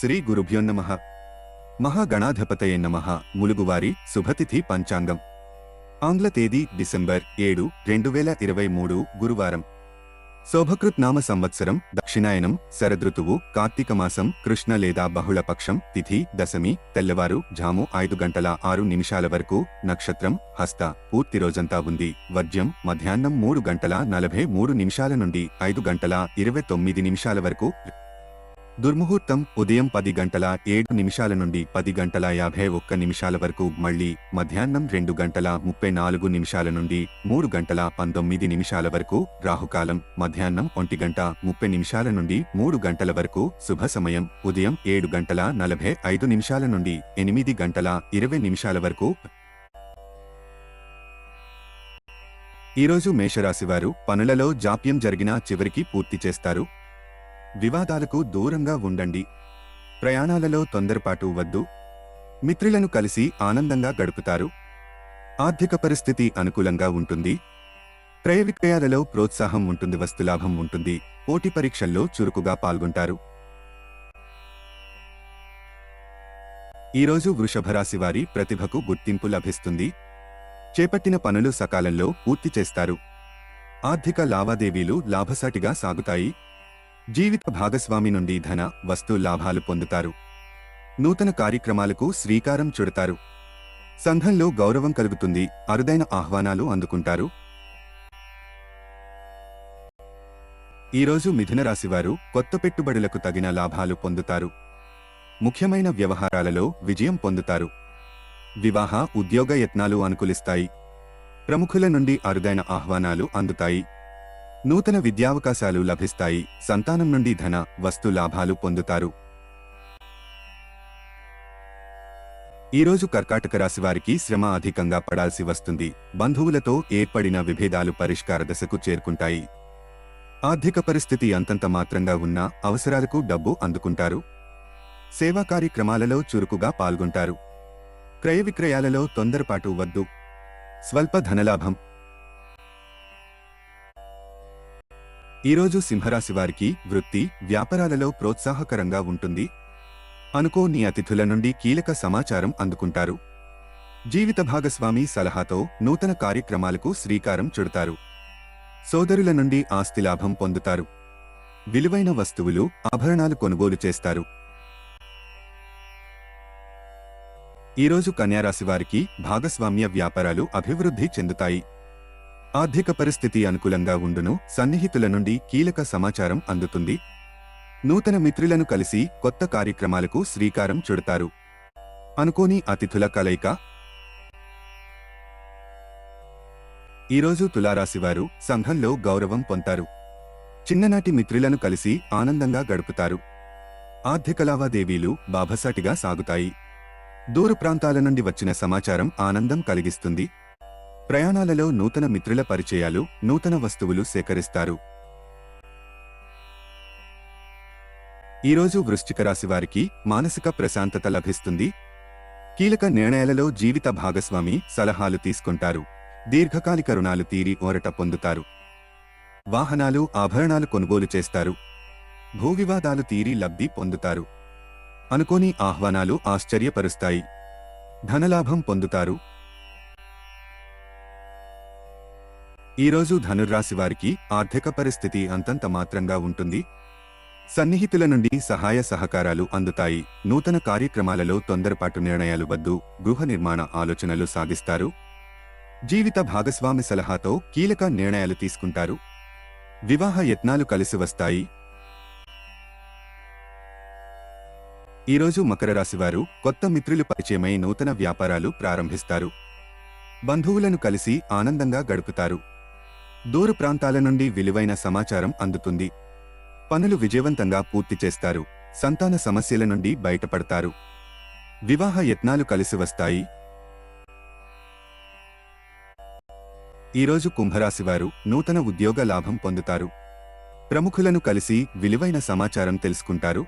శ్రీ గురుభ్యోన్నమ మహాగణాధిపతయ నమ. ములుగువారి శుభతిథి పంచాంగం. ఆంగ్ల తేదీ డిసెంబర్ ఏడు రెండు వేల ఇరవై మూడు గురువారం. శోభకృత్ నామ సంవత్సరం దక్షిణాయనం శరదృతువు కార్తీక మాసం కృష్ణ లేదా బహుళపక్షం తిథి దశమి తెల్లవారు జాము ఐదు గంటల ఆరు నిమిషాల వరకు నక్షత్రం హస్త పూర్తి రోజంతా ఉంది. వర్జ్యం మధ్యాహ్నం మూడు గంటల నలభై మూడు నిమిషాల నుండి ఐదు గంటల ఇరవై తొమ్మిది నిమిషాల వరకు దుర్ముహూర్తం ఉదయం పది గంటల ఏడు నిమిషాల నుండి పది గంటల యాభై ఒక్క నిమిషాల వరకు మళ్ళీ మధ్యాహ్నం రెండు గంటల ముప్పై నాలుగు నిమిషాల నుండి మూడు గంటల పంతొమ్మిది నిమిషాల వరకు రాహుకాలం మధ్యాహ్నం ఒంటి గంట ముప్పై నిమిషాల నుండి మూడు గంటల వరకు శుభ సమయం ఉదయం ఏడు గంటల నలభై ఐదు నిమిషాల నుండి ఎనిమిది గంటల ఇరవై నిమిషాల వరకు. ఈరోజు మేషరాశివారు పనులలో జాప్యం జరిగినా చివరికి పూర్తి చేస్తారు. వివాదాలకు దూరంగా ఉండండి. ప్రయాణాలలో తొందరపాటు వద్దు. మిత్రులను కలిసి ఆనందంగా గడుపుతారు. ఆర్థిక పరిస్థితి అనుకూలంగా ఉంటుంది. క్రయ విక్రయాలలో ప్రోత్సాహం ఉంటుంది వస్తులాభం ఉంటుంది. పోటీ పరీక్షల్లో చురుకుగా పాల్గొంటారు. ఈరోజు వృషభరాశి వారి ప్రతిభకు గుర్తింపు లభిస్తుంది. చేపట్టిన పనులు సకాలంలో పూర్తి చేస్తారు. ఆర్థిక లావాదేవీలు లాభసాటిగా సాగుతాయి. జీవిత భాగస్వామి నుండి ధన వస్తు లాభాలు పొందుతారు. నూతన కార్యక్రమాలకు శ్రీకారం చుడతారు. సంఘంలో గౌరవం కలుగుతుంది అరుదైన ఆహ్వానాలు అందుకుంటారు. ఈరోజు మిథున రాశివారు కొత్త పెట్టుబడులకు తగిన లాభాలు పొందుతారు. ముఖ్యమైన వ్యవహారాలలో విజయం పొందుతారు. వివాహ ఉద్యోగ యత్నాలు అనుకూలిస్తాయి. ప్రముఖుల నుండి అరుదైన ఆహ్వానాలు అందుతాయి. నూతన విద్యావకాశాలు లభిస్తాయి. సంతానం నుండి ధన వస్తు లాభాలు పొందుతారు. ఈరోజు కర్కాటక రాశి వారికి శ్రమ అధికంగా పడాల్సి వస్తుంది. బంధువులతో ఏర్పడిన విభేదాలు పరిష్కార దశకు చేరుకుంటాయి. ఆర్థిక పరిస్థితి అంతంత మాత్రంగా ఉన్నా అవసరాలకు డబ్బు అందుకుంటారు. సేవా కార్యక్రమాలలో చురుకుగా పాల్గొంటారు. క్రయ విక్రయాలలో తొందరపాటు వద్దు. స్వల్ప ధనలాభం ఈరోజు సింహరాశి వారికి వృత్తి వ్యాపారాలలో ప్రోత్సాహకరంగా ఉంటుంది. అనుకోని అతిథుల నుండి కీలక సమాచారం అందుకుంటారు. జీవిత భాగస్వామి సలహాతో నూతన కార్యక్రమాలకు శ్రీకారం చుడతారు. సోదరుల నుండి ఆస్తి లాభం పొందుతారు. విలువైన వస్తువులు ఆభరణాలు కొనుగోలు చేస్తారు. ఈరోజు కన్యారాశి వారికి భాగస్వామ్య వ్యాపారాలు అభివృద్ధి చెందుతాయి. ఆర్థిక పరిస్థితి అనుకూలంగా ఉండును సన్నిహితుల నుండి కీలక సమాచారం అందుతుంది. నూతన మిత్రులను కలిసి కొత్త కార్యక్రమాలకు శ్రీకారం చుడతారు. అనుకోని అతిథుల కలయిక. ఈరోజు తులారాశివారు సంఘంలో గౌరవం పొందారు చిన్ననాటి మిత్రులను కలిసి ఆనందంగా గడుపుతారు. ఆర్థిక లావాదేవీలు బాభసాటిగా సాగుతాయి. దూర ప్రాంతాల నుండి వచ్చిన సమాచారం ఆనందం కలిగిస్తుంది. ప్రయాణాలలో నూతన మిత్రుల పరిచయాలు నూతన వస్తువులు సేకరిస్తారు. ఈరోజు వృశ్చిక రాశి వారికి మానసిక ప్రశాంతత లభిస్తుంది. కీలక నిర్ణయాలలో జీవిత భాగస్వామి సలహాలు తీసుకుంటారు. దీర్ఘకాలిక రుణాలు తీరి ఓరట పొందుతారు. వాహనాలు ఆభరణాలు కొనుగోలు చేస్తారు. భూవివాదాలు తీరి లబ్ధి పొందుతారు. అనుకోని ఆహ్వానాలు ఆశ్చర్యపరుస్తాయి. ధనలాభం పొందుతారు. ఈరోజు ధనుర్రాశి వారికి ఆర్థిక పరిస్థితి అంతంత మాత్రంగా ఉంటుంది. సన్నిహితుల నుండి సహాయ సహకారాలు అందుతాయి. నూతన కార్యక్రమాలలో తొందరపాటు నిర్ణయాలు వద్దు గృహ నిర్మాణ ఆలోచనలు సాగిస్తారు. జీవిత భాగస్వామి సలహాతో కీలక నిర్ణయాలు తీసుకుంటారు. వివాహ యత్నాలు కలిసి వస్తాయి. ఈరోజు మకర రాశివారు కొత్త మిత్రులు పరిచయమై నూతన వ్యాపారాలు ప్రారంభిస్తారు. బంధువులను కలిసి ఆనందంగా గడుపుతారు. దూర ప్రాంతాల నుండి విలువైన సమాచారం అందుతుంది. పనులు విజయవంతంగా పూర్తి చేస్తారు. సంతాన సమస్యల నుండి బయటపడతారు. వివాహ యత్నాలు కలిసి వస్తాయి. ఈరోజు కుంభరాశివారు నూతన ఉద్యోగ లాభం పొందుతారు. ప్రముఖులను కలిసి విలువైన సమాచారం తెలుసుకుంటారు.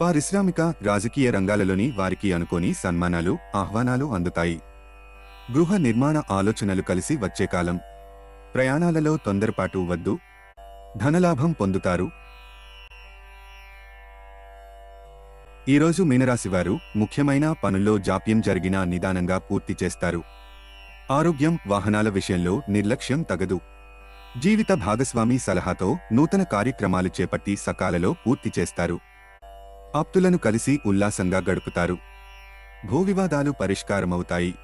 పారిశ్రామిక రాజకీయ రంగాలలోని వారికి అనుకోని సన్మానాలు ఆహ్వానాలు అందుతాయి. గృహ నిర్మాణ ఆలోచనలు కలిసి వచ్చే కాలం. ప్రయాణాలలో తొందరపాటు వద్దు. ధనలాభం పొందుతారు. ఈరోజు మీనరాశివారు ముఖ్యమైన పనుల్లో జాప్యం జరిగినా నిదానంగా పూర్తి చేస్తారు. ఆరోగ్యం వాహనాల విషయంలో నిర్లక్ష్యం తగదు. జీవిత భాగస్వామి సలహాతో నూతన కార్యక్రమాలు చేపట్టి సకాలలో పూర్తి చేస్తారు. ఆప్తులను కలిసి ఉల్లాసంగా గడుపుతారు. భూ వివాదాలు పరిష్కారమవుతాయి.